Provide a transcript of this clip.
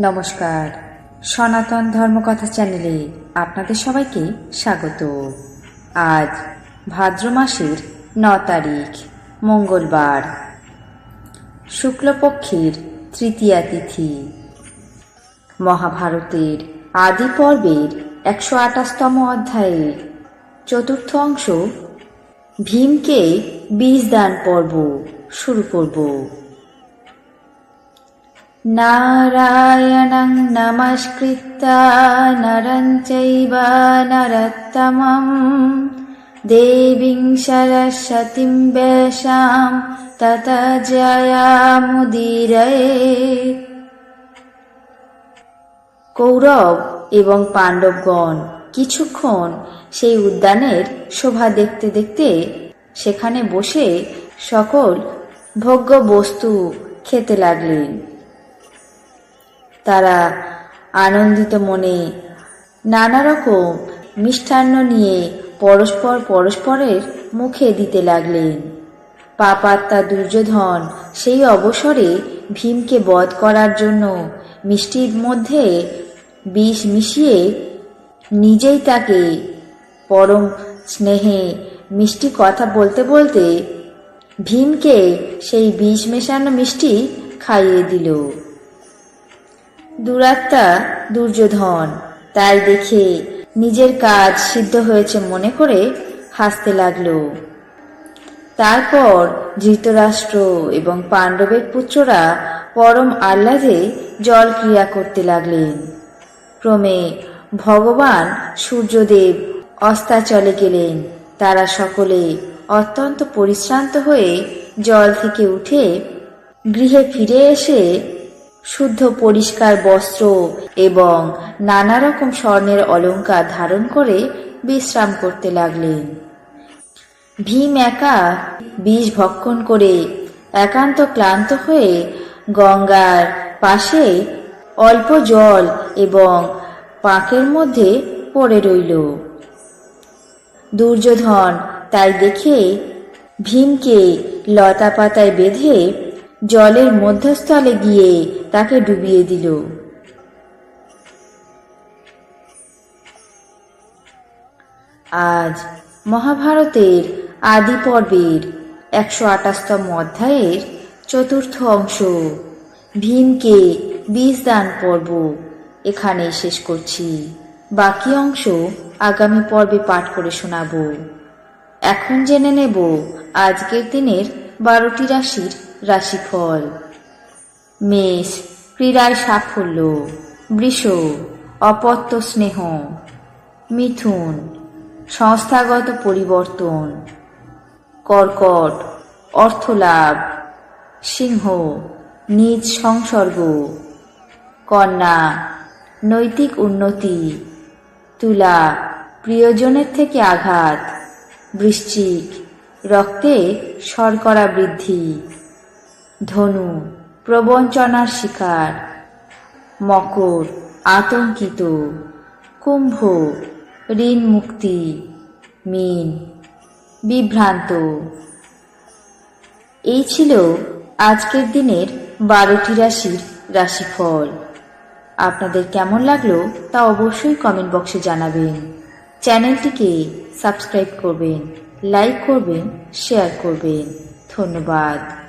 নমস্কার। সনাতন ধর্মকথা চ্যানেলে আপনাদের সবাইকে স্বাগত। আজ ভাদ্র মাসের ন তারিখ, মঙ্গলবার। শুক্লপক্ষের তৃতীয়া তিথি। মহাভারতের আদি পর্বের একশো আঠাশতম অধ্যায়ের চতুর্থ অংশ, ভীমকে বীজ দান পর্ব শুরু করব। नारायणं नमस्कृत्य नरं चैव नरोत्तमं देवीं सरस्वतीं वेशां तत জয়ামুদিরয়ে কৌরব এবং পাণ্ডবগণ কিছুক্ষণ সেই উদ্যানের শোভা দেখতে দেখতে সেখানে বসে সকল ভোগ্য বস্তু খেতে লাগলেন তারা আনন্দিত মনে নানা রকম মিষ্টান্ন নিয়ে পরস্পর পরস্পরের মুখে দিতে লাগলেন। পাপাত্মা দুর্যোধন সেই অবসরে ভীমকে বধ করার জন্য মিষ্টির মধ্যে বিষ মিশিয়ে নিজেই তাকে পরম স্নেহে মিষ্টি কথা বলতে বলতে ভীমকে সেই বিষ মেশানো মিষ্টি খাইয়ে দিল। দুরাত্মা দুর্যোধন, তাই দেখে নিজের কাজ সিদ্ধ হয়েছে মনে করে হাসতে লাগল। তারপর ধৃতরাষ্ট্র এবং পাণ্ডবের পুত্ররা পরম আহ্লাদে জল ক্রিয়া করতে লাগলেন। ক্রমে ভগবান সূর্যদেব অস্তাচলে গেলেন। তারা সকলে অত্যন্ত পরিশ্রান্ত হয়ে জল থেকে উঠে গৃহে ফিরে এসে শুদ্ধ পরিষ্কার বস্ত্র এবং নানা রকম স্বর্ণের অলংকার ধারণ করে বিশ্রাম করতে লাগলেন। ভীম একা বিষ ভক্ষণ করে একান্ত ক্লান্ত হয়ে গঙ্গার পাশে অল্প জল এবং পাঁকের মধ্যে পড়ে রইল। দুর্যোধন তাই দেখে ভীমকে লতা পাতায় বেঁধে জলের মধ্যস্থলে গিয়ে তাকে ডুবিয়ে দিল। আজ মহাভারতের আদি পর্বের একশো আঠাশতম অধ্যায়ের চতুর্থ অংশ, ভীমকে বীজ দান পর্ব এখানেই শেষ করছি। বাকি অংশ আগামী পর্বে পাঠ করে শোনাবো। এখন জেনে নেব আজকের দিনের বারোটি রাশির রাশিফল। মেষ ক্রীড়ায় সাফল্য, বৃষ, অপত্য স্নেহ, মিথুন, সংস্থাগত পরিবর্তন, কর্কট, অর্থলাভ, সিংহ, নিজ সংসর্গ, কন্যা, নৈতিক উন্নতি, তুলা, প্রিয়জনের থেকে আঘাত, বৃশ্চিক, রক্তে শর্করা বৃদ্ধি, ধনু প্রবঞ্চনার শিকার, মকর, আতঙ্কিত, কুম্ভ, ঋণ মুক্তি, মিন, বিভ্রান্ত। এই ছিল আজকের দিনের বারোটি রাশির রাশিফল। আপনাদের কেমন লাগল তা অবশ্যই কমেন্ট বক্সে জানাবেন। চ্যানেলটিকে সাবস্ক্রাইব করবেন লাইক করবেন শেয়ার করবেন। ধন্যবাদ।